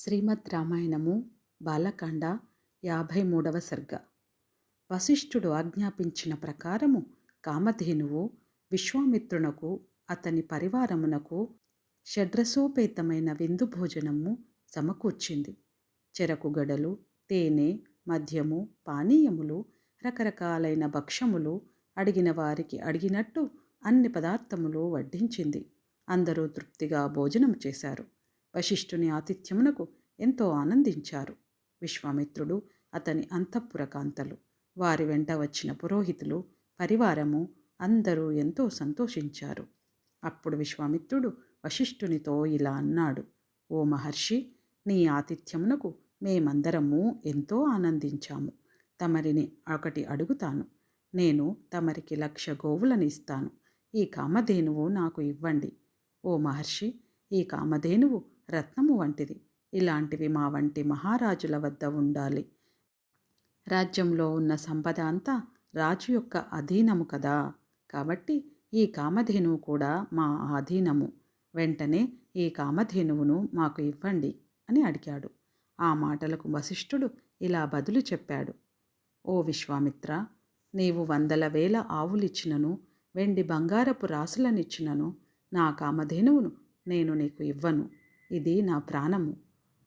శ్రీమద్ రామాయణము బాలకాండ యాభై మూడవ సర్గ. వశిష్ఠుడు ఆజ్ఞాపించిన ప్రకారము కామధేనువు విశ్వామిత్రునకు అతని పరివారమునకు షడ్రసోపేతమైన విందు భోజనము సమకూర్చింది. చెరకు గడలు తేనె మద్యము పానీయములు రకరకాలైన భక్ష్యములు అడిగిన వారికి అడిగినట్టు అన్ని పదార్థములు వడ్డించింది. అందరూ తృప్తిగా భోజనం చేశారు. వశిష్ఠుని ఆతిథ్యమునకు ఎంతో ఆనందించారు. విశ్వామిత్రుడు అతని అంతఃపుర కాంతలు వారి వెంట వచ్చిన పురోహితులు పరివారము అందరూ ఎంతో సంతోషించారు. అప్పుడు విశ్వామిత్రుడు వశిష్ఠునితో ఇలా అన్నాడు ఓ మహర్షి నీ ఆతిథ్యమునకు మేమందరము ఎంతో ఆనందించాము. తమరిని ఒకటి అడుగుతాను. నేను తమరికి లక్ష గోవులను ఇస్తాను. ఈ కామధేనువు నాకు ఇవ్వండి. ఓ మహర్షి ఈ కామధేనువు రత్నము వంటిది. ఇలాంటివి మా వంటి మహారాజుల వద్ద ఉండాలి. రాజ్యంలో ఉన్న సంపద అంతా రాజు యొక్క అధీనము కదా. కాబట్టి ఈ కామధేనువు కూడా మా అధీనము వెంటనే ఈ కామధేనువును మాకు ఇవ్వండి అని అడిగాడు. ఆ మాటలకు వశిష్ఠుడు ఇలా బదులు చెప్పాడు. ఓ విశ్వామిత్ర నీవు వందల వేల ఆవులిచ్చినను వెండి బంగారపు రాసులనిచ్చినను నా కామధేనువును నేను నీకు ఇవ్వను. ఇది నా ప్రాణము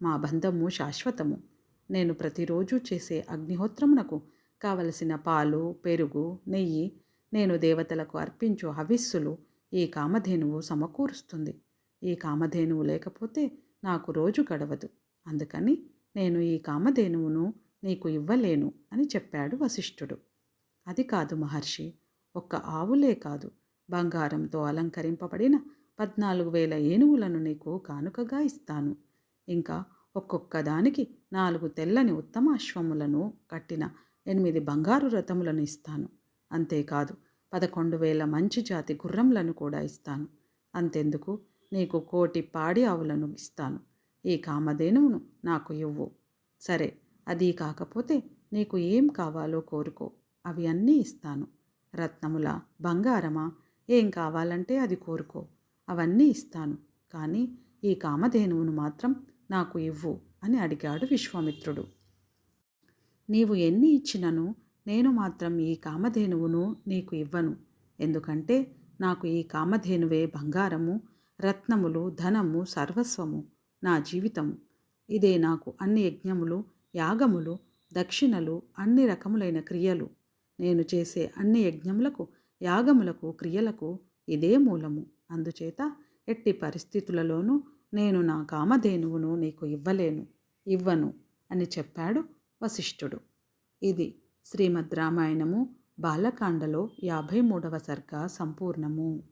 మా బంధము శాశ్వతము. నేను ప్రతిరోజు చేసే అగ్నిహోత్రమునకు కావలసిన పాలు పెరుగు నెయ్యి నేను దేవతలకు అర్పించు హవిస్సులు ఈ కామధేనువు సమకూరుస్తుంది. ఈ కామధేనువు లేకపోతే నాకు రోజు గడవదు. అందుకని నేను ఈ కామధేనువును నీకు ఇవ్వలేను అని చెప్పాడు వశిష్ఠుడు. అది కాదు మహర్షి ఒక్క ఆవులే కాదు. బంగారంతో అలంకరింపబడిన పద్నాలుగు వేల ఏనుగులను నీకు కానుకగా ఇస్తాను. ఇంకా ఒక్కొక్క దానికి నాలుగు తెల్లని ఉత్తమ అశ్వములను కట్టిన ఎనిమిది బంగారు రథములను ఇస్తాను. అంతేకాదు పదకొండు వేల మంచి జాతి గుర్రంలను కూడా ఇస్తాను. అంతెందుకు నీకు కోటి పాడి ఆవులను ఇస్తాను. ఈ కామధేనువును నాకు ఇవ్వు. సరే అది కాకపోతే నీకు ఏం కావాలో కోరుకో. అవి అన్నీ ఇస్తాను. రత్నముల బంగారమా? ఏం కావాలంటే అది కోరుకో. అవన్నీ ఇస్తాను. కానీ ఈ కామధేనువును మాత్రం నాకు ఇవ్వు అని అడిగాడు విశ్వామిత్రుడు. నీవు ఎన్ని ఇచ్చినను నేను మాత్రం ఈ కామధేనువును నీకు ఇవ్వను. ఎందుకంటే నాకు ఈ కామధేనువే బంగారము రత్నములు ధనము సర్వస్వము నా జీవితము. ఇదే నాకు అన్ని యజ్ఞములు యాగములు దక్షిణలు అన్ని రకములైన క్రియలు. నేను చేసే అన్ని యజ్ఞములకు యాగములకు క్రియలకు ఇదే మూలము. అందుచేత ఎట్టి పరిస్థితులలోనూ నేను నా కామధేనువును నీకు ఇవ్వలేను ఇవ్వను అని చెప్పాడు వశిష్ఠుడు. ఇది శ్రీమద్ రామాయణము బాలకాండలో యాభై మూడవ సర్గ సంపూర్ణము.